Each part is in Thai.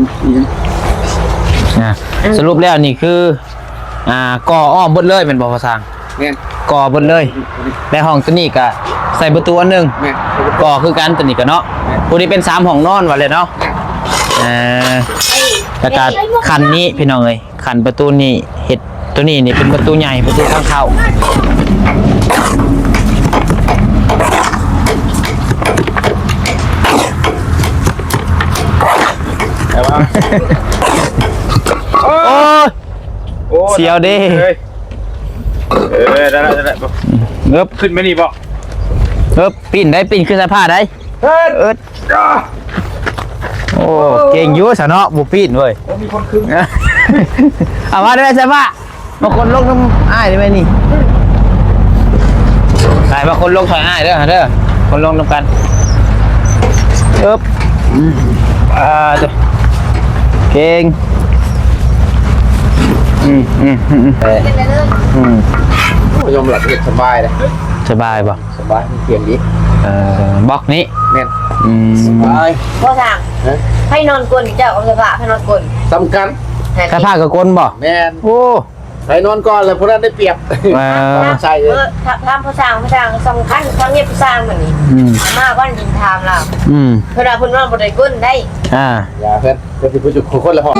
นอีกนะสรุปแล้วนี่คือ อ่าก่ออ้อมเบดเลยเป็นบ่ภาษาแม่นก่อเบดเลยในห้องตัวนี้ก็ใส่ประตูอันหนึงแม่นก่อคือกันตัวนี้ก็เนาะตัวนี้เป็นสามห้องนอนว่าเลยเนาะเอ่อแล้วก็คันนี้พี่น้องเอ้ยคันประตูนี้เฮ็ดตัวนี้นี่เป็นประตูใหญ่ประตูทางเข้า แต่ว่า โอ้ยโอ้เสียวดิเอ้ยเออได้แล้วได้แล้วเอิบขึ้นมานี่บ่เอิบปิ้นได้ปิ้นขึ้นสะพานได้เฮ้ยเอิดจ้าโอ้เก่งอยู่ซะเนาะบ่ปิ้นเว้ยโอ้มีคนขึ้นเอามาได้ใช่ปะมาคนลงน้ำอ้ายได้ไหมนี่ใส่มาคนลงถอยอ้ายเด้อเด้อคนลงน้ำกันเอ๊บอืมอ่าเด้อ เก่งอืมอืมอืมเอ้ยอืมยอมหลับเอ็ดสบายเลยสบายป่ะสบายมีเสียงดีเอ่อบล็อกนี้แม่นอืมสบายพ่อสั่งฮะให้นอนกลนเจ้าเอาเสื้อผ้าให้นอนกลนสำคัญกระพากระกลบ่แม่นโอ้ ไปนอนก่อนเลยพวกนั้นได้เปรียบเออใช่เลเอยอถ้าทำพ่อสั่งพ่อสั่งสำคัญตอนนี้พ่อสั่งแบบนี้อืม มาก้อนยินทามเราอืม เวลาคุณนอนบนไดก้นได้อ่า อย่าเพื่อนเพื่อนที่ผู้จุกคนละพอ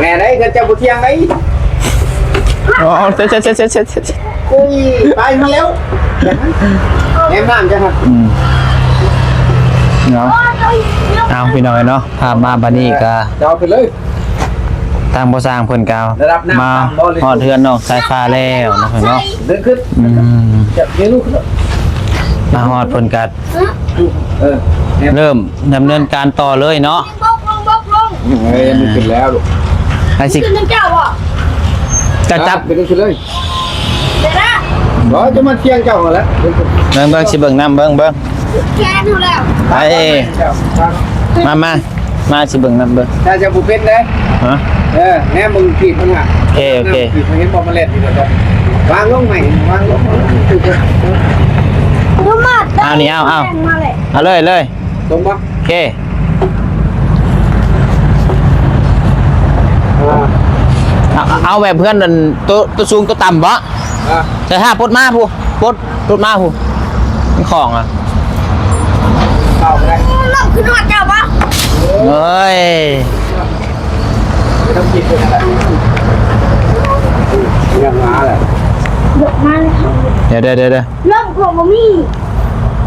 แม่ไหนเงินจะบุเทียงไหน อ๋อเซ็ตเซ็ตเซ็ตเซ็ตเซ็ตเซ็ตอุ้ยไปมาแล้วแง่น้ำจ้ะครับอืมเนาะเอาพี่น้อยเนาะพามาบัดนี้ก็จะเอาไปเลยทางบ่สร้างเพิ่นกาวระดับน้ำมาต่ำบ่เลยฮอดเทือนน้องสายฟ้าแล้วเนาะเพิ่นเนาะเดินขึ้นอืมจะเลี้ยงลูกขึ้นมาฮอดเพิ่นก็เออเนี่ยเริ่มดำเนินการต่อเลยเนาะบกลงบกลงเฮ้ยมันขึ้นแล้วลูกไอ้สิขึ้นทั้งเจ้าอะจะจับไปขึ้นเลยเดี๋ยวนะรอจะมาเที่ยงเจ้ากันแล้วเบิ่งเบิ่งสิเบิ่งน้ำเบิ่งเบิ่งแกดูแล้วไปมามามาสิเบิ่งน้ำเบิ่งถ้าจะบุเป็นเลยฮะเออแม่มึงขีดมึงอะโอเคโอเคขีดมึงเห็นบอลมาเล่นอยู่แล้ววางลงใหม่วางลงดูมาเอานี่เอาเอามาเลยเอาเลยเลยตรงปะโอเค อ่า เอาเอาแบบเพื่อนนั่นตัวตัวสูงตัวต่ำบ่อ่าใช่ห้าปลดมาผู้ปลดปลดมาผู้มันของอะเข้าไปได้เริ่มขึ้นมาเจ้าปะเฮ้ยไม่ต้องขีดเลยอะไรยังมาแหละเดี๋ยวมาเลยค่ะเดี๋ยวเดี๋ยวเดี๋ยวเดี๋ยวเริ่มกลัวบ่มี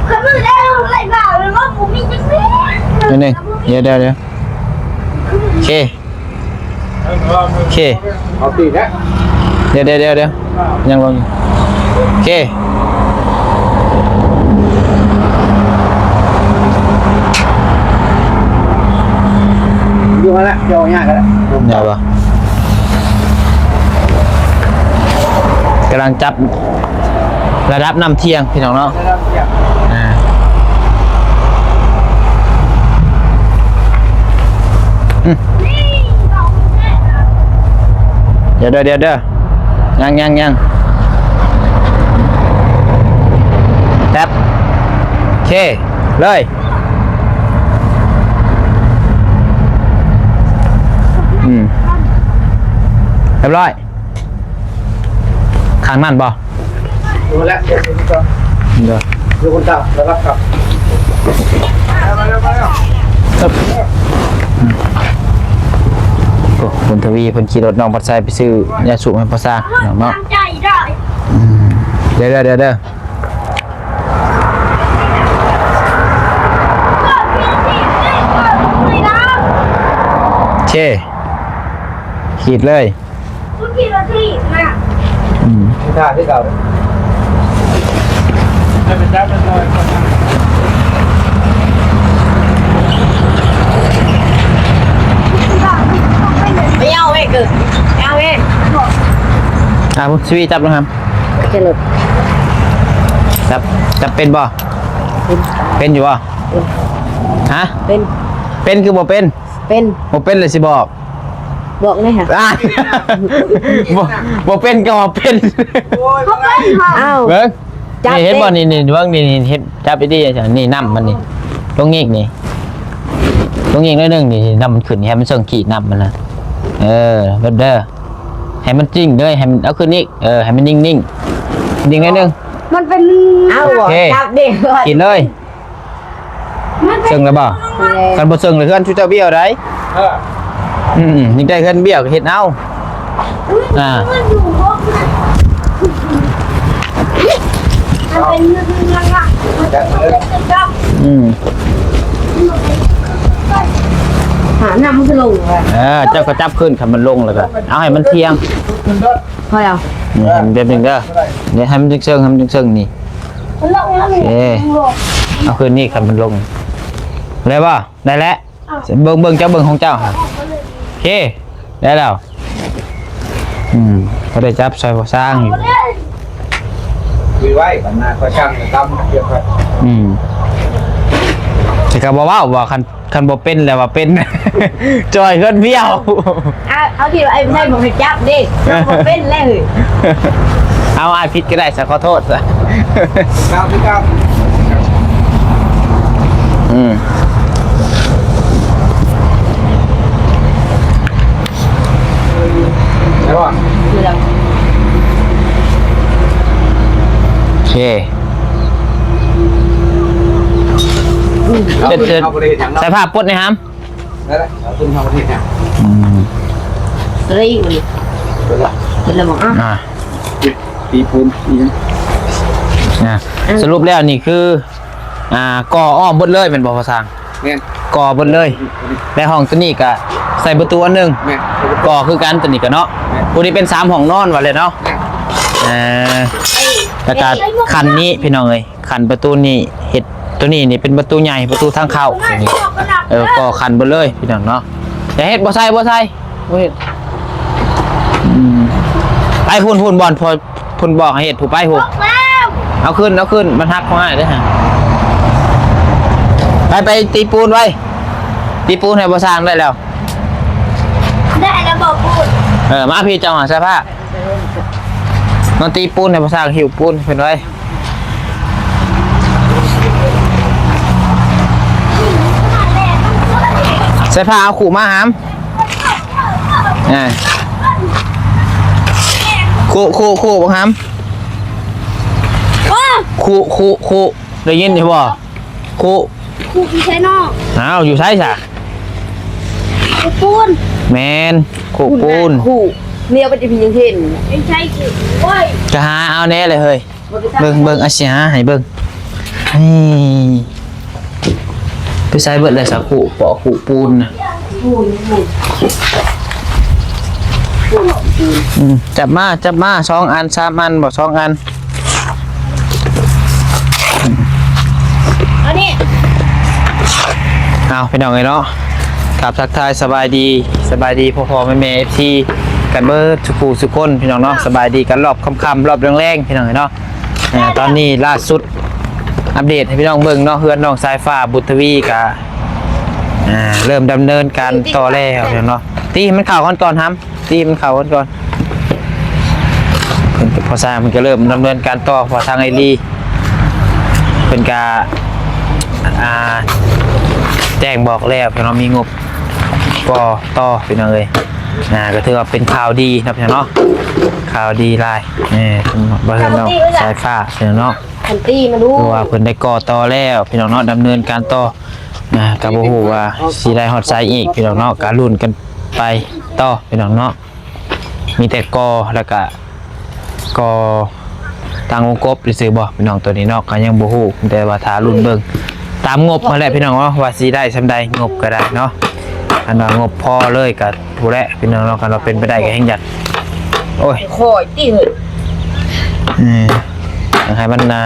เขาไม่ได้อะไรบ้าเลยว่าบ่มีจังเลยนิดนึงเดี๋ยวเดี๋ยวเดี๋ยวโอเค โอเคเอาตีนะเดี๋ยวเดี๋ยวเดี๋ยวเดี๋ยวยังลงอยู่โอเคอยู่มาแล้วเจ้าง่ายกันแล้วเดี๋ยวปะกำลังจับระดับน้ำเที่ยงพี่น้องเนาะอ่าอืมเดี๋ยวเดี๋ยวเดี๋ยวเดี๋ยวยังยังยังแท็บโอเค เลย อืมเรียบร้อยข้างนั่นป่ะอยู่มาแล้วเดี๋ยวคุณเจ้าเดี๋ยวอยู่คุณเจ้าแล้วรับครับมาแล้วมาแล้ว ครับโอ้คุณทวีเพิ่นขี่รถน้องปัดไซไปซื้อยาสูบให้พ่อซ่าน้องเนาะทำใจได้เดี๋ยวเดี๋ยวเดี๋ยวเดี๋ยวก็พี่ที่ได้ก็ไม่ได้เช่ขีดเลยคุณพี่ละที่นะอืมท่าที่เก่าให้เป็นจับเป็นลอย ไม่เอาเว้ยเกิดเอาเว้ยอะชีวิตจับนะครับจะหลุดจับจับเป็นบ่เป็นอยู่บ่ฮะเป็นเป็นคือบ่เป็นเป็นบ่เป็นเลยสิบอกบอกเลยค่ะอะบ่บ่เป็นก็บ่เป็นเขาเป็นค่ะอ้าวเบิ่งจับนี่เห็นดิบ่นี่นี่เบิ่งนี่นี่เฮ็ดจับไปดิจ้ะนี่น้ำมันนี่ลงอีกนี่ลงอีกหนิดนึงนี่น้ำมันขึ้นให้มันเส่งขีดน้ำมันนะ เออเบิดเด้อให้มันจริงเด้อให้มันเอาขึ้นอีกเออให้มันนิ่งๆนิ่งนิดนึง มันเป็นอ้าวบอกโอเค จับเด็กก่อนกินเลยมันเป็นเชิงแล้วบ่เลยกันบ่เชิงเลยเฮือนชูเจ้าเบี้ยวได้เอออืมๆนี่ได้เฮือนเบี้ยวก็เฮ็ดเอาอ่ามันอยู่บนนั้นมันเป็นเรื่องยังไงมันเป็นจับอืม หาหน้ามันจะลงเลยเออเจ้าก็จับขึ้นคันมันลงแล้วก็เอาให้มันเทียงขึ้นรถพอแล้วอืมให้มันแบบนึงเด้อเดี๋ยวให้มันเชิงให้มันเชิงนี่มันลงแล้วมันเอ๊ะลงเอาขึ้นนี่คันมันลงได้ป่ะได้แล้วเบิ่งเบิ่งเจ้าเบิ่งของเจ้าครับโอเคได้แล้วอืมก็ได้จับซอยบ่สร้างอยู่คุยไว้บันหน้าก็ช่างจะตำเกี่ยวกับอืม แต่ก็บ่เว้าว่าคันคันบ่เป็นแล้วว่าเป็น จอยเฮือนเบี้ยว เอาเอาที่ว่าไอ้ไม่ใช่ผมให้จับเด็กบอกเป็นแล้วเฮ้ยเอาอายผิดก็ได้ซะขอโทษซะ เก้าที่เก้าอืมใช่ป่ะ คือเราโอเค เอาขึ้นเข้าประเทศอย่างนั้นใส่ผ้าปดนี่ครับนั่นแหละเอาขึ้นเข้าประเทศอย่างอืมรีบเลยเป็นละเป็นเราบอกอ้าวอ่าตีปูนตีนั้นนะสรุปแล้วนี่คือ อ่าก่ออ้อมเบดเลยเป็นบ่ภาษาแม่นก่อเบดเลยในห้องตัวนี้ก็ใส่ประตูอันหนึงแม่นก่อคือกันตัวนี้ก็เนาะตัวนี้เป็นสามห้องนอนว่าเลยเนาะเอ่อแล้วก็คันนี้พี่น้องเอ้ยคันประตูนี้เฮ็ด ตัวนี้นี่เป็นประตูใหญ่ประตูทางเข้าตัวนี้เออก่อคันเบดเลยพี่น้องเนาะอย่าเฮ็ดบ่ใส่บ่ใส่บ่เฮ็ดอืมไปพุ่นพุ่นบอลพอพุ่นบอกให้เฮ็ดผู้ไปผู้แล้วเอาขึ้นเอาขึ้นมันหักเขาให้เด้อฮะไปไปตีปูนไว้ตีปูนให้บ่สร้างได้แล้ว ได้แล้วบอกพูดเออมาพี่เจ้าหาเสื้อผ้ามันตีปูนให้บ่สร้างหิวปูนเพิ่นไว้ เสื้อผ้าเอาขู่มาหามอ่าขู่ขู่ขู่บ่หามว้าขู่ขู่ขู่ได้ยินอยู่บ่ขู่ครูอีใช่นอกอ้าวอยู่ไสซะครูปูนแมนขู่ปูนคู่เมียก็จะพิยังเห็นไม่ใช่คือโอ้ยจะหาเอาแน่เลยเฮ้ยเบิ่งเบิ่งอาเสียให้เบิ่งนี่ ไปใส่เบิดเลยสักขู่ปอกขู่ปูนนะอืมจับมาจับมาสองอันสามอันบอกสองอัน อันนี้เอาพี่น้องไงเนาะกลับทักทายสบายดีสบายดีพ่อพ่อแม่แม่เอฟซีกันเบิร์ดสุขูสุขคนพี่น้องเนาะสบายดีกันรอบค่ำๆรอบแรงๆพี่น้องไงเนาะอ่าตอนนี้ล่าสุด อัปเดตให้พี่น้องเบิ่งเนาะเฮือนน้องสายฟ้าบุตรวีกะอ่าเริ่มดำเนินการต่อแล้วพี่น้องเนาะตีให้มันเข่าก่อนก่อนครับตีให้มันเข่าก่อนก่อนเพิ่นก็พอสร้างมันก็เริ่มดำเนินการต่อพอทางไอรีเพิ่นกาอ่าแจ้งบอกแล้วพี่น้องมีงบก็ต่อพี่น้องเลยนะก็ถือว่าเป็นข่าวดีนะพี่น้องเนาะข่าวดีหลายนี่บ่เห็นเนาะสายฟ้าพี่น้องเนาะ คันตี้มาดูว่าเพิ่นได้ก่อต่อแล้วพี่น้องเนาะดำเนินการต่อนะก็บ่ฮู้ว่าสิได้ฮอดไซอีกพี่น้องเนาะก็ลุ้นกันไปต่อพี่น้องเนาะมีแต่ก่อแล้วก็ก่อทางวงกบหรือซื้อบ่พี่น้องตัวนี้เนาะก็ยังบ่ฮู้แต่ว่าถ้าลุ้นเบิ่งตามงบมาแหละพี่น้องเนาะว่าสิได้ซำใดงบก็ได้เนาะอันว่างบพอเลยก็ผู้แหละพี่น้องเนาะกันเราเป็นไปได้ก็แห่งหยัดโอ้ยคอยตี้เฮ้ย อืมอยากให้มันนา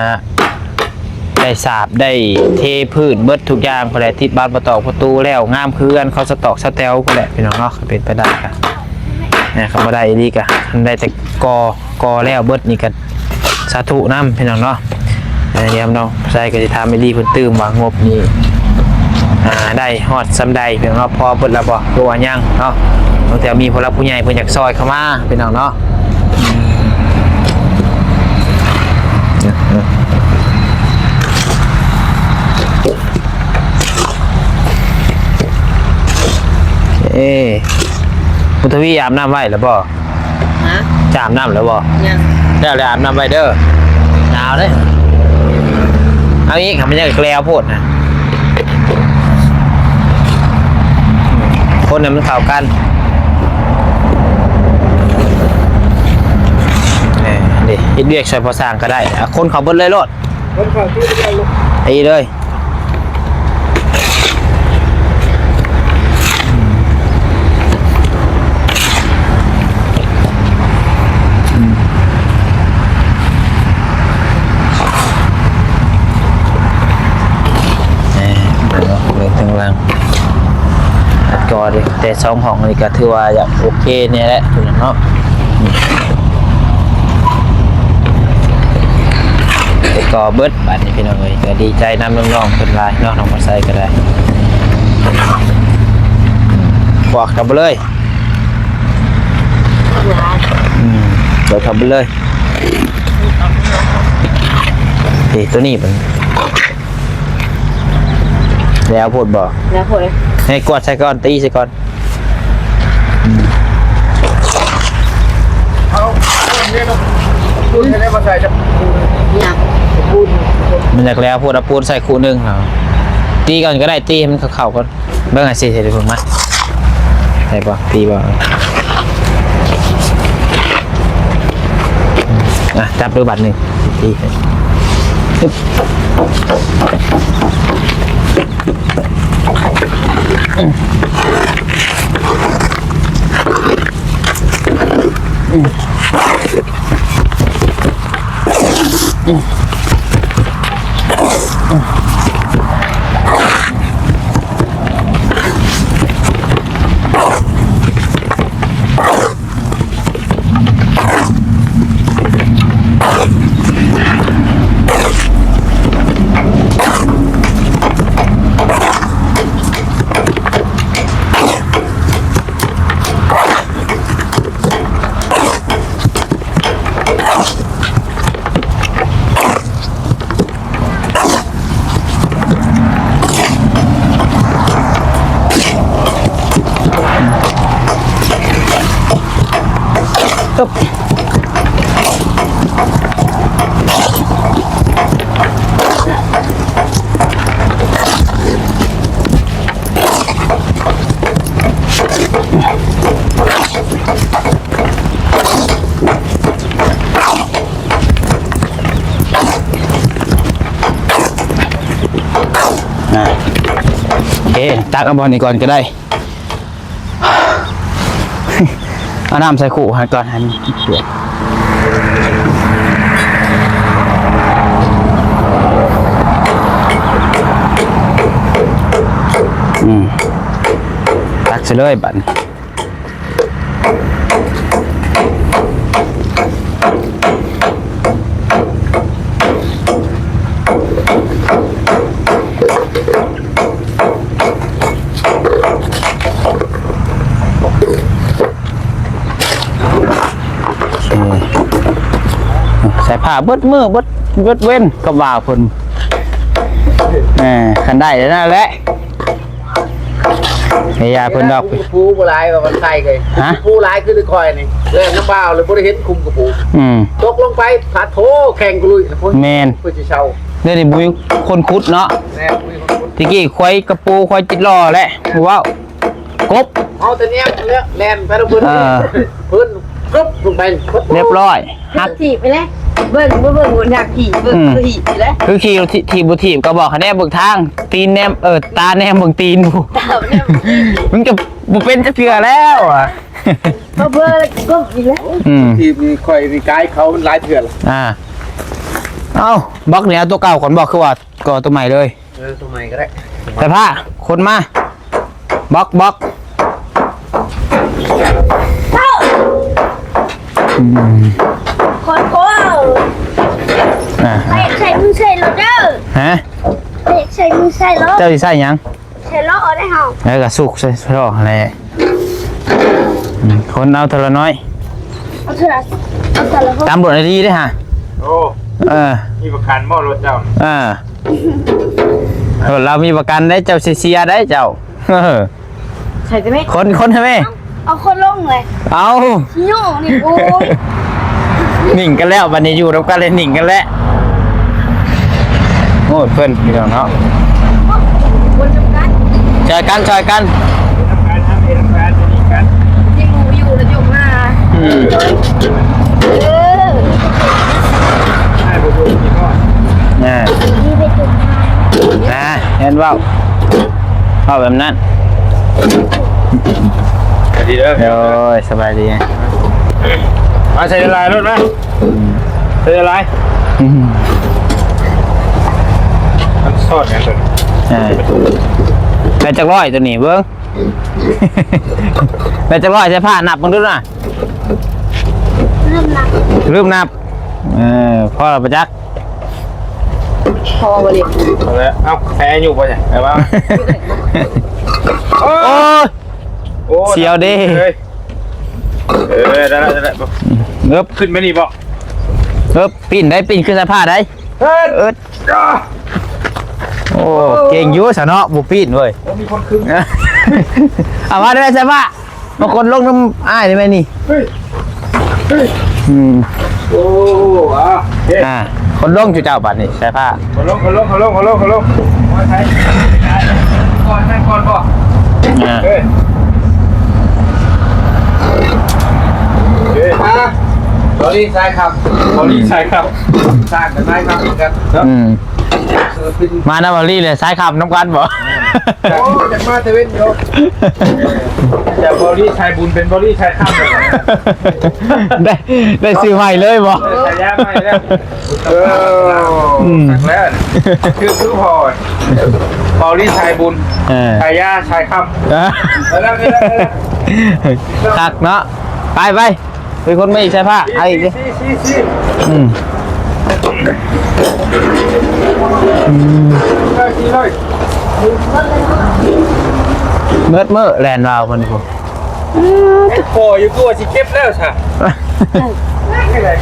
ได้สาบได้เทพืชเบิดทุกอย่างพอแหละติดบานประตอกประตูแล้วงามคือกันเขาสตอกสแตลพอแหละพี่น้องเนาะเป็นไปได้ก็เนี่ยเขาบ่ได้อีหลีก็มันได้แต่กอกอแล้วเบิดนี่ก็สาธุนํพี่น้องเนาะอันนี้ครับน้องใช่ก็จะทำไม่ดีเพิ่นตื้มว่างบนี้อ่าได้ฮอดสำใดเพียงเนาะพอเปิดระบอกตัวยังเนาะบางแต่มีผู้รับผู้ใหญ่เพิ่นอยากซอยเข้ามาเป็นเอาเนาะ เอ้พุทธวีอาบน้ำไว้แล้วบ่ฮะจะอาบน้ำแล้วบ่ยังแล้วเลยอาบน้ำไว้เด้อหนาวเด้อเอาอีกครับมันจะแกล้วโพดนะคนเนี่ยมันเข้ากันเอ้ยดิอิดเรียกช่วยพอสร้างก็ได้อะคนเขาเบิ้เลยโลดคนฝั่งที่เรียนลูกไอ้เลยเอ้ยเดี๋ยวเรื่องข้างล่างอัดกอดิ แต่สองห้องนี่ก็ถือว่าอยากโอเคเนี่ยแหละคุณเนาะอืมแต่ก็เบิดบัดนี้พี่น้องเอ้ยก็ดีใจนำน้องๆเพิ่นหลายเนาะน้องมาใส่ก็ได้บอกกลับไปเลยอืมเดี๋ยวทำไปเลยเฮ้ยตัวนี้เป็นแล้วพูดบอกแล้วพอเลยให้กดใส่ก่อนตีใส่ก่อน เนี่ยเนจะได้มาใส่จะยังคุณมันจากแล้วพูดเอาปูนใส่คู่หนึงเหรอตีก่อนก็ได้ตีให้มันเข้าๆก่อนเบิ่งอะสิเสร็จผมมาใส่ป่ะตีป่ะอะจับด้วยบัตรหนึ่งตีให้ ปึ๊บ ตักเอาบอลนี่ก่อนก็ได้เอาน้ำใส่ขู่ฮะก่อนให้มันเปียกอืมตักเส่เลยบัดนี้ ผ้าเบิดมือเบิดเบิดเว้นกับว่าเพิ่นแหมคันได้แล้วนั่นแหละเฮียเพิ่นดอก ปูโบราณกับมันใส่เลยฮะ ปูร้ายคือคอยนี่เรื่องน้ำเปล่าเลยบริเห็นคุมกับปูอืม ตกลงไปผาโถแข่งกุลุยแม่น เพื่อจะเช่าเดี๋ยวนี้บุยคนคุดเนาะแน่คุยคนตะกี้ควายกระปูควายจิตรอแหละว้าวกบ เอาแต่เนี้ยเนี้ยแลนไปแล้วพื้นเออ พื้นกรุ๊บลงไปเรียบร้อยหัก ถีบไปเลย เบิ่งเบิ่งเบิ่งบนหักถีบเบิ่งอืมถีบไปเลยคือขี่ทีทีบุทีบก็บอกให้แนบเบิกทาง ตีนแนมเออตาแนมเบิกตีนบูตามเนี่ยมึงจะบุเป็นจะเถื่อแล้วอะพอเบิ่งแล้วก็อีกแล้วอืม ทีมนี้คอยมีกายเขามันหลายเถื่อนอ่า เอ้าบล็อกเนี่ยตัวเก่าก่อนบอกคือว่าก่อตัวใหม่เลย เออทำไมก็ได้แต่ผ้าคนมาบล็อกบล็อกอืม คนโก้อ่าไปใส่มือใส่รถเด้อฮะไปใส่มือใส่รถเจ้าสิใส่หยังใส่รได้เฮาแล้วก็สุกใส่ท่ออะไรอืมคนเอาเทละน้อย เอาเถอะเอาแต่ละคนตามบทดีด้วยฮะโอ้เออ มีประกันบ่รถเจ้าเออเออเรามีประกันได้เจ้าเสียๆได้เจ้าเออใช่ไหมคนคนใช่ไหม เอาคนลงเลยเอาโย่นี่โอ้ยหนิ่งกันแล้ววันนี้อยู่ร่วมกันเลยหนิ่งกันแล้วโอ้ยเพื่อนพี่น้องเนาะคนจำกัดช่วยกันช่วยกันทำการทำเองทำการจะมีกันยังรู้อยู่แล้วจบมาอืมเออให้ผู้ดูกี่ทอดอ่านี่ไปจุดมานะเห็นเว่าเอาแบบนั้น ดีเด้อโอ้ยสบายดีมาใส่ละลายรถไหมใส่ละลายอืมมันสอดกันตัวอ่าแม่จักร้อยตัวนี้เบิ้งแม่จักร้อยใช้ผ้านับมึงดูนะเริ่มหนักลืมนับเออพ่อเราประจักษ์พอบ่ดิเอาละเอ้าแพ้อยู่ป่ะเนี่ยไอ้บ้าโอ้โอ้ย โอ้เสียวดิเฮ้ยเออได้แล้วได้แล้วเอิบขึ้นไปนี่บอกเอิบปีนได้ปีนขึ้นใส่ผ้าได้ เฮ้ยเอิดจ้าโอ้ เก่งอยุ่สะเนาะบุปีนเว้ย โอ้มีคนขึ้น เอามาได้ไหมใช่ปะบางคนลงน้ำอ้ายได้ไหมนี่ เฮ้ย เฮ้ย อืม โอ้อะเฮ้ยอ่า คนลงจุเจ้าบัดนี่ใส่ผ้าขอลงขอลงขอลงขอลงขอลงมาใช้ก่อนนั่งก่อนบ่อ่าเฮ้ยเฮ้ย อะบอดี้ใช่ครับบอดี้ใช่ครับสร้างกันได้ครับเหมือนกันเนาะอืมเออเป็นมาหน้าบอลลี่เลยซ้ายขับน้ำกันบ่โอ้จากมาเทเวนโยจากบอดี้ชายบุญเป็นบอดี้ชายข้ามเลยได้ได้ซื้อใหม่เลยบ่ชายยาไม่แล้วเออตักแล้วคือคือพอบอดี้ชายบุญเออชายยาชายข้ามเออแล้วแล้วแล้วคักเนาะไปไป เป็นคนไม่อีกใช่ผ้าเอาอีกดิซีซีซีอืมเลยซีเลยเมื่อเมื่อแลนด์เรามันผมโอ้ยกูว่าสิเก็บแล้วใช่ไม่ได้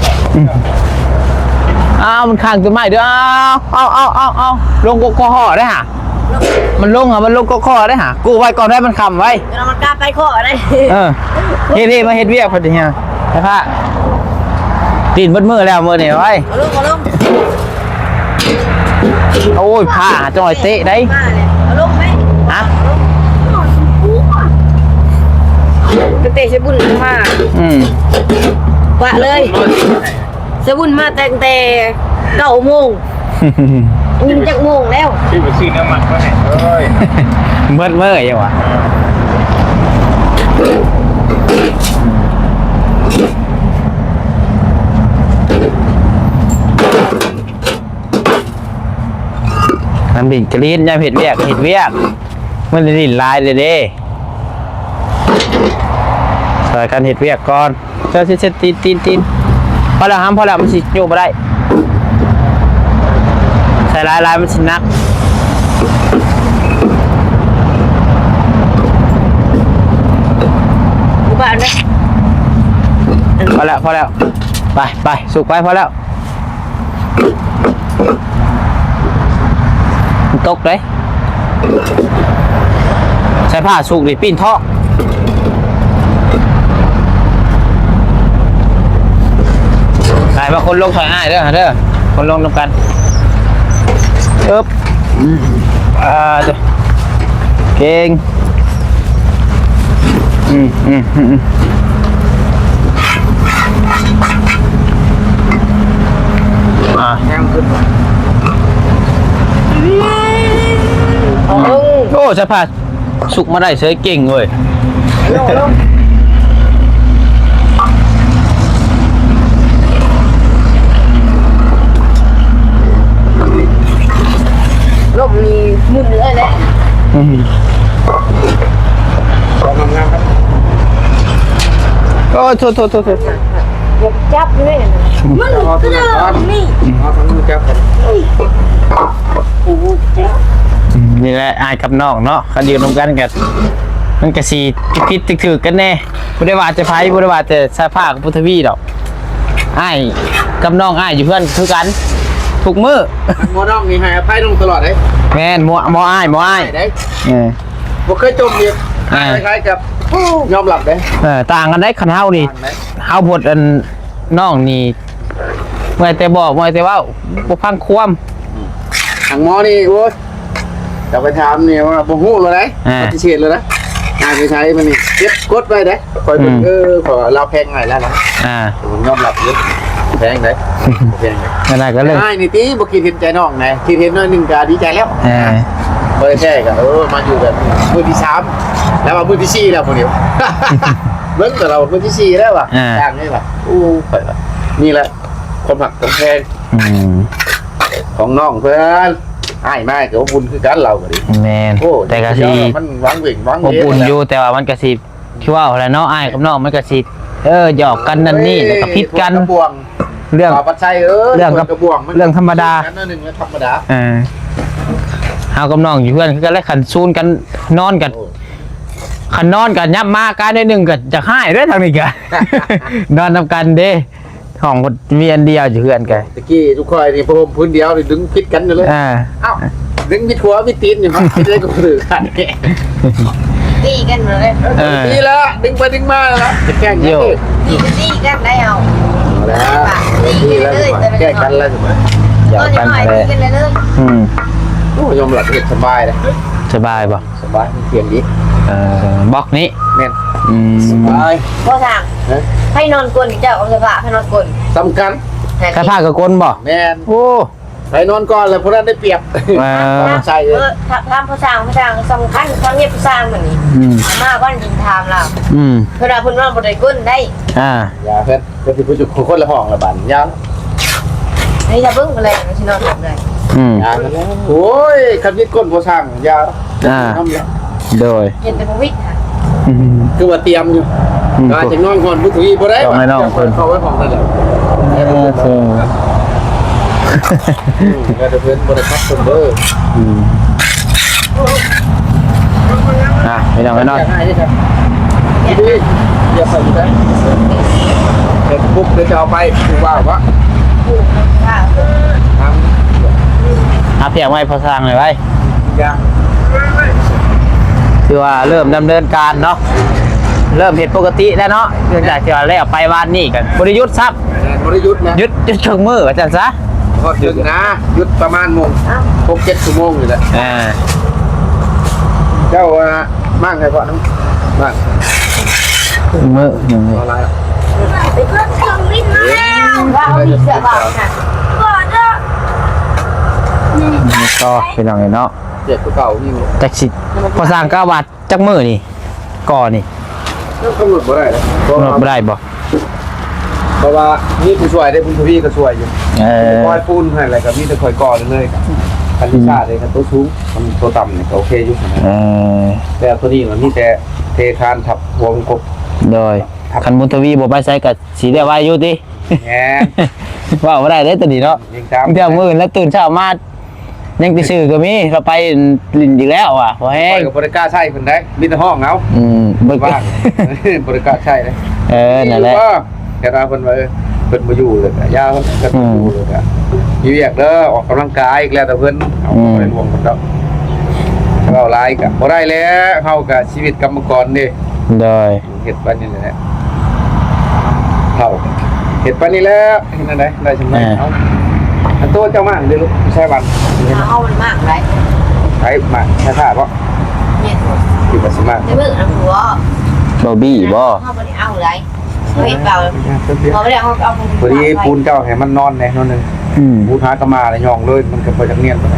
อ้าวมันข้างตัวใหม่เด้ออ้าวเอาเอาเอาเอาลงกกห่อได้หะมันลงอะมันลงกกห่อได้หะกูไว้ก่อนได้มันคำไว้เรามันกล้าไปข้ออะไรเออเฮ็ดเฮ็ดมาเฮ็ดเวียกพอดีเฮีย ใช่ผ้าตีนเบดมือแล้วมือนี่ไว้เอาลงเอาลงโอ้ยผ้าจังหน่อยเตะได้มาเลยเอาลงไหมฮะไปเตะใช้บุญมาอืมกว่าเลยใช้บุญมาแต่งแต่เก้าโมงอุ้มจากโมงแล้วชื่อมันชื่อน้ำมันก็ไหนเอ้ยเมื่อเมื่อยังวะ น้ำดิ่งกรีดยามเห็ดเวียกเห็ดเวียกมันจะดิ่นลายเลยเด้ใส่กันเห็ดเวียกก่อนเจ้าเช็ดตีนตีนตีนพอแล้วห้ามพอแล้วมันสิโยกมาได้ใส่ลายลายมันสินักอยู่บ้านไหมพอแล้วพอแล้วไปไปสุกไปพอแล้วมัน ตกเลยใช้ผ้าสุกดิปิ้นท่อไปมาคนลงถอยง่ายเด้อเด้อคนลงนำกันเอ๊บอ่าเด้อเก่งอืมอืมอืมอืมอะยังขึ้น เอาลงโอ้ใช่ผ้าสุกมาได้เสยเก่งเว้ยลงลงลมมีมุนเลยแหละอืมขอทำงานครับโอ้โทษโทษโทษโทษอยากจับเลยมันก็เดิมนี่เอาทำมือจับกันโอ้โหเจ๊อืม นี่แหละอายกับน้องเนาะคันอยู่นำกันกันมันก็สิผิดๆถือๆกันแน่บ่ได้ว่าจะไผบ่ได้ว่าจะสายผ้ากับพุทธวีดอกอ้ายกับน้องอ้ายอยู่เพื่อนคือกันทุกมื้อหมอน้องนี่ให้อภัยน้องตลอดเลยแม่นหมอหมออ้ายหมออ้ายได้เออ บ่เคยจมเรียบอ่าคล้ายๆกับยอมรับเด้เออต่างกันได้คันเฮานี่ต่างไหมเฮาพดอันน้องนี่เมื่อแต่บอกเมื่อแต่เว่าบ่ฟังความทางหมอนี่โอ้ย จะไปถามนี่ว่าบ่ฮู้เลยนะอ่า ปฏิเสธเลยนะงานไปใช้มันนี่เก็บกดไว้เด้คอยเบิ่งอืมเออขอเราแพงหน่อยแล้วนะอ่าผมยอมรับเยอะแพงเด้แพงเด้นั่นน่ะก็เลยใช่นี่ติบ่คิดเห็นใจน้องนะคิดเห็นน้อยหนึงก็ดีใจแล้วเออบ่ได้แท้ก็เออมาอยู่แบบมื้อที่สามแล้วมามื้อที่สี่แล้วพุ่นเดียว เบิ่งแต่เรามื้อที่สี่แล้วว่ะอย่างนี้ว่ะอู้ข่อยว่ะนี่แหละความหักความแพง อืมของน้องเพื่อน อ้ายมาก็อบอุ่นคือกันเราก็ดิแม่นโอ้แต่ก็สิมันวางเวงวางอบเวงอุ่นอยู่แต่ว่ามันก็สิคือว่าอะไรเนาะอ้ายกับน้องมันก็สิเออหยอกกันนั่นนี่แล้วก็พิดกันกระบวงเรื่องต่อปัจจัยเออเรื่องกับกระบวงมันเรื่องธรรมดาอันนั้นหนึ่งธรรมดาเออเฮากับน้องอยู่เพื่อนคือกันแล้วขันซูนกันนอนกันโอ้ขันนอนกันยับมาการได้หนึ่งก็จะให้ด้วยทางนี้กันนอนนำกันเด้ ห้องมีอันเดียวอยู่เพื่อนกันตะกี้ทุกคนนี่พรมพื้นเดียวนี่ดึงพิดกันอยู่เลยอ่าเอ้าดึงพิดหัวพิดตีนอยู่มั้งพิดได้ก็ถือกันเนี่ยตีกันเลยเออดีแล้วดึงไปดึงมาแล้วจะแกล้งโย่เนี่ยตีกันตีกันได้เอาเอาแล้วดีแล้วแกล้งกันแล้วใช่ไหมหยอกก็กันหน่อยเลตียกันเลยเลยอืมโอ้ยอมหลับเห็ดสบายเลยสบายป่ะสบายเพียงดี เออบล็อกนี้แม่นอืมสบายพ่อสั่งนะให้นอนกลนเจ้าเอาเสื้อผ้าให้นอนกลนสำคัญถ้าผ้ากับกลบ่แม่นโอ้ไปนอนก่อนเลยพวกนั้นได้เปรียบ เออใช่เลยทำพ่อสั่งพ่อสั่งสำคัญความเงียบพ่อสั่งเหมือนนี้อืมมาก้อนดินทามเราอืมเวลาคุณนอนบนไดก้นได้อ่าอย่าเพื่อนเพื่อนที่ผู้จุกคนละห้องละบันยาวนี่จะเบิ้งอะไรไม่ใช่นอนแบบไหนอืม ยาวกันแล้วโอ้ยคำยิดก้นผู้ช่างยาวอ่าน้ำเยอะ โดยเห็นแต่พวิทย์ค่ะอืม คือว่าเตรียมอยู่อืมก็จะนอนก่อนผู้ถุยบ่ได้ต้องให้น้องเพิ่น เข้าไว้ห้องนั่นแหละเออเอออืมก็จะเพื่อนบ่ได้พักคนเด้ออืมอะไม่ต้องไปนอนย่าง่ายเด้อครับดีอย่าใส่อยู่ได้เด็กปุ๊บเดี๋ยวจะเอาไปถูกว่าวะผูกค่ะทางหาเพียงไว้พอสร้างเลยไว้ยาง คือว่าเริ่มดำเนินการเนาะเริ่มเห็นปกติแล้วเนาะเนื่องจากที่ว่าแล้วไปวานนี่กันบริยุทธ์ซับบริยุทธ์นะยุดยุดเชิงมืออาจารย์ซะพอถึงนะหยุดประมาณโมงหกเจ็ดชั่วโมงอยู่แหละอ่าเจ้าว่ามั่งไงพ่อน้องมั่งมือหนึ่งเอาอะไรอะไปเพิ่มเครื่องบินมาแล้วว่าเขามีเสื้อผ้าค่ะก่อนเด้อนี่นี่ก็เป็นยังไงเนาะ เจ็บกว่าเก่านี่หมดจักสิพอสร้างเก้าบาทจักมือนี่ก่อนี่ต้องกำหนดบ่ได้เลยเพราะกำหนว่าดบ่ได้บ่เพราะว่านี่ผู้ช่วยได้ผู้ทวีก็ช่วยอยู่เออคอยปูนให้อะไรกับมีแต่คอยก่อเลยๆคันที่ชาติเลยคันตัวสูงมันตัวต่ำเนี่ยก็โอเคอยู่นะเออแต่ตัวนี้มันมีแต่เทคานทับวงกบโดยคันบุญทวีบ่ไปใส่กับสีได้ไว้อยู่ติแง่ว่าบ่ได้เด้อตัวนี้เนาะยิงตามเดี๋ยวมื้ออื่นแล้วตื่นเช้ามา ยังติซื้อก็มีเราไปลินอีกแล้วอะพอคแห้องยกับบริการใช่คนได้มีแต่ห้องเอาอืมเบิกว่างบริการใช่เลยเออนั่นแหละอยู่บ่แค่เราเพิ่นว่าเออเพิ่นบ่อยู่เลยอะยาเพิ่นก็บ่อยู่เลยอะอยู่เวียกเด้อออกกำลังกายอีกแล้วแต่เพิ่นเอาอืมไปรวมกันแล้วถ้าเอาหลายก็บ่ได้แล้วเฮาก็ชีวิตกรรมกรนี่โดยเฮ็ดปานนี้แหละเฮาเฮ็ดปานนี้แล้วเฮ็ดจังไดได้จังไดเอาอันโตเจ้ามาเด้อลูกใช่บัน เอามันมากไรใช้มาใช้ท่าบ่เนี่ยที่บ่สิมาในมือนะหัวบอบบี้บ่ เขาไม่ได้เอาไรเขาเห็นเปล่าเขาไม่ได้เอาเอาพอดีปูนเจ้าให้มันนอนแน่นอนหนึงอืมปูนหากระมาเลยยองเลยมันก็บ่จักเนียนปานใด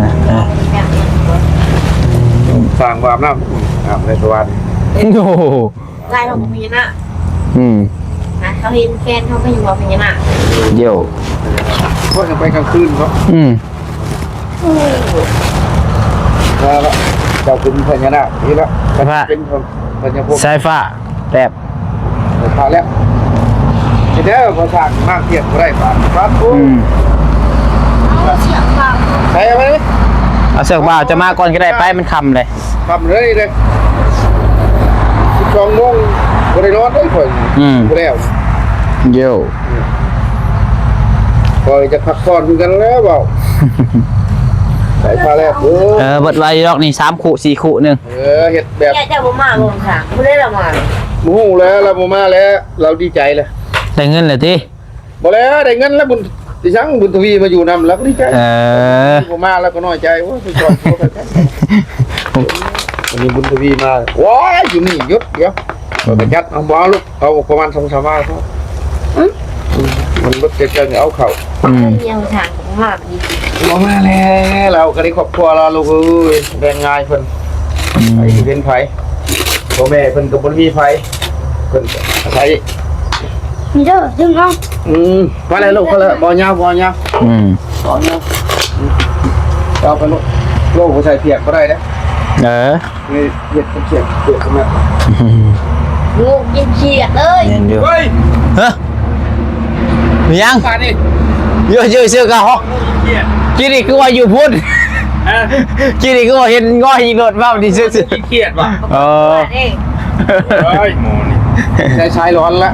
อะอะสร้างวามน้ำอาบในสวรรค์โอ้โหลายของพญานาคอืมนะเขาเห็นแฟนเขาไม่อยู่กับพญานาคเยี่ยว ก็ยังไปกลางคืนเนาะอืมแล้วเจ้าคุณพญานาคนี่ละพระเป็นคนพญาพวกสายฟ้าแลบพาแล้วทีเดียวพอสร้างมากเทียบก็ได้ป่ะครับผอืมมเอาเสียงฟังใครเอาไหมเอาเสือกบ่าวจะมาก่อนก็ได้ไปมันคำเลยทำเลยเลยสิบสองโมงบริโนอนได้คนบ่แล้วโย่ คอยจะพักผ่อนกันแล้วเปล่าใส่ผ้าแล้วเออเออเบิดไว้ดอกนี่สามขู่สี่ขู่หนึ่งเออเห็ดแบบแกจะบ่มาบ่ค่ะบ่ได้ละมาหมูแล้วเราบ่มาแล้ว เราดีใจเลยได้เงินเลยที่บ่แล้วได้เงินแล้วบุญดิฉันบุญทวีมาอยู่นำแล้วก็ดีใจเออบ่มาแล้วก็น้อยใจโอ้ยไปก่อนโทษไปกันวันนี้บุญทวีมาว้ายอยู่นี่หยุดเดี๋ยวเราไปจัดเอาบ่เอาลูกเอาประมาณ2-3วันเขา มันบ่เกิดกันเอาเข้าอืมยังทางบ่มาดีบ่มาแล้วเราก็ได้ครอบครัวเราลูกเอ้ยแบ่งงานเพิ่นไผเป็นไผพ่อแม่เพิ่นก็บ่มีไผเพิ่นก็อาศัยนี่เด้อดึงเอาอืมว่าอะไรลูกว่าอะไรบ่ยาวบ่ยาวอืมบ่ยาวอืมเอาไปลูกโลกบ่ใส่เพียกบ่ได้เด้อเออนี่เฮ็ดเป็นเพียกเพียกขึ้นมางูกินเขียดเลยเย็นอยู่เฮ้ยเฮ้ยมี ยังมานี่เยอะเยอะเสื้อกะฮอกเพียกกินอีกคือว่าอยู่พุ่นฮะกินอีกคือว่าเห็นง้อยอีกรถบ้าดีซื่อเครียดว่ะๆเออเด้เฮ้ยหมอนี่ใช้ชายร้อนละ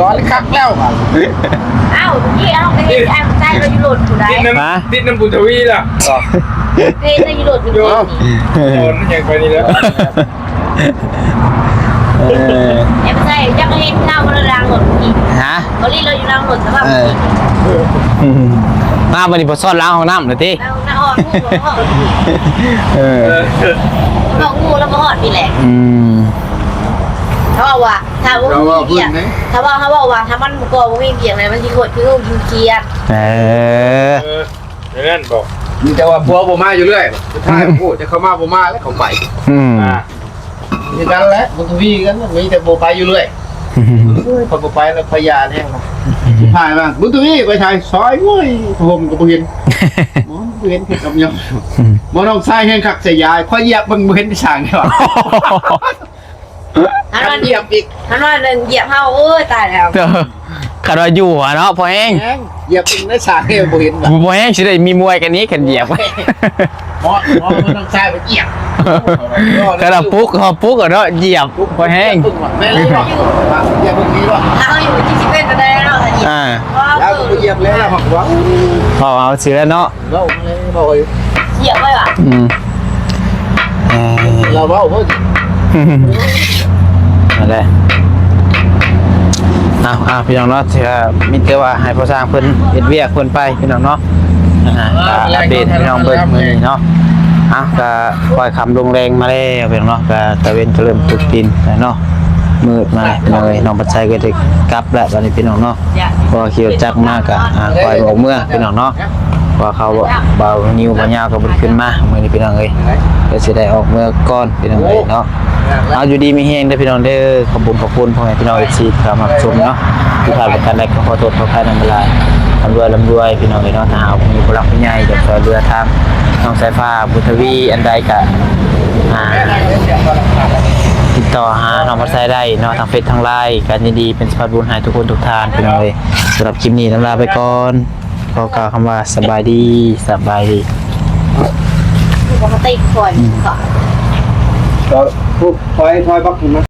ร้อนคักแล้วอะเอ้าเมื่อกี้เอาไปเฮ็ดอันใต้เราอยู่โหลดผู้ใดฮะติดน้ำบุญทวีล่ะเฮ็ดได้อยู่โหลดอยู่นี่โอนอย่างไปนี่แล้วเออแอบใส่ จักเฮ็ดข้าวมันรางโหลดอีกฮะบ่รีเราอยู่รางโหลดสภาพอีกมาบันนี้พอซ่อนล้างห้องน้ำเลยทีเอาหน้าอ่อนงูแล้วก็เออบอกงูแล้วมาหอดนี่แหละ อืมเขาบอกว่าถ้าว่าเรางูว่ามีพื้เบียนงไหนถ้าว่าเขาบอกว่าถ้ามันก่อว่ามีเบียงอะไรมันสิโคตรคืองูกินเกียดเออเอออย่างนั้นบอกมีแต่ว่าผัวบ่มาอยู่เรื่อยสุดท้ายโอ้จะเข้ามาบ่มาแล้วเขาไปอืม อ่ามีกันแหล้วบุญทวีกันมีแต่บ่ไปอยู่เรื่อยคนบ่ไปแล้วพยานแห้งละถ่ายบ้างบุญทวีไปถ่ายซอยเว้ยผมก็บ่เห็นหมอบ่เห็นเห็นกับยำหมอน้องชายแห่งคักเสียยายค่อยเหยียบเบิ่งบ่เห็นช่างเหรอถ้ากัมันนเหยียบอีกถ้ามันเหยียบเฮาโอ้ยตายแล้วเออ ขันว่าอยู่หัวเนาะพอแห้งแหงเหยียบอีกในช่างเนี่ยบ่เห็นแบบพอแห้งสิได้มีมวยกันนี้กันเหยียบหมอหมอน้องใชายไปเหยียบกระดับปุ๊กพอปุ๊กอะเนาะเหยียบพอแห้งแม่เลยบอกเหยียบเมื่อกี้ว่าเขาอยู่ที่สิบเอ็ดก็ได้แล้วเหยียบอ่าแล้วก็เหยียบแล้วล่ะบอกว่าพอเอาเสือเนาะเราเลยบอกเหยียบไว้ว่ะอืมเราเว้าเพิ่นนั่นแหละเอาเอาพี่น้องเนาะที่ว่ามิเตว่าให้พ่อสร้างเพิ่นเฮ็ดเวียกเพิ่นไปพี่น้องเนาะอ่าก็อัปเดตพี่น้องเบิ่นมื้อนี้เนาะอะก็ปล่อยคำลงแรงมาแล้วพี่น้องเนาะก็ตะเวนเจริญตุกดินนะเนาะ มืดมาพี่น้องเอ้ยน้องปัจจัยก็ได้กลับแล้วตอนนี้พี่น้องเนาะพอขี่รถจักรมากอะอ่าปล่อยออกเมื่อพี่น้องเนาะว่าเขาเบานิ้วบ่ยาวก็บ่ขึ้นมามื้อนี้พี่น้องเอ้ยก็สิได้ออกเมื่อก่อนพี่น้องเอ้ยเนาะเอาอยู่ดีมีเฮงเด้อพี่น้องเด้อขอบคุณขอบคุณพ่อแม่พี่น้องเอฟซีที่เข้ามาชมเนาะที่ผ่านประกันใดก็ขอโทษขออภัยนำเวลาลำรวยลำรวยพี่น้องเอ้ยเนาะถ้าเอามีผู้หลักผู้ใหญ่จากซอยเรือทางน้องสายฟ้าบุญทวีอันใดก็อ่า ติดต่อหาน้องมาใช้ได้เนาะทางเฟซทางไลน์การยินดีเป็นสะพานบุญให้ทุกคนทุกท่านพี่น้องเอ้ยสำหรับคลิปนี้ลำลาไปก่อนขอกล่าวคำว่าสบายดีสบายดีปกติคนก่อนก็พูดถอยถอยบักขึ้นมา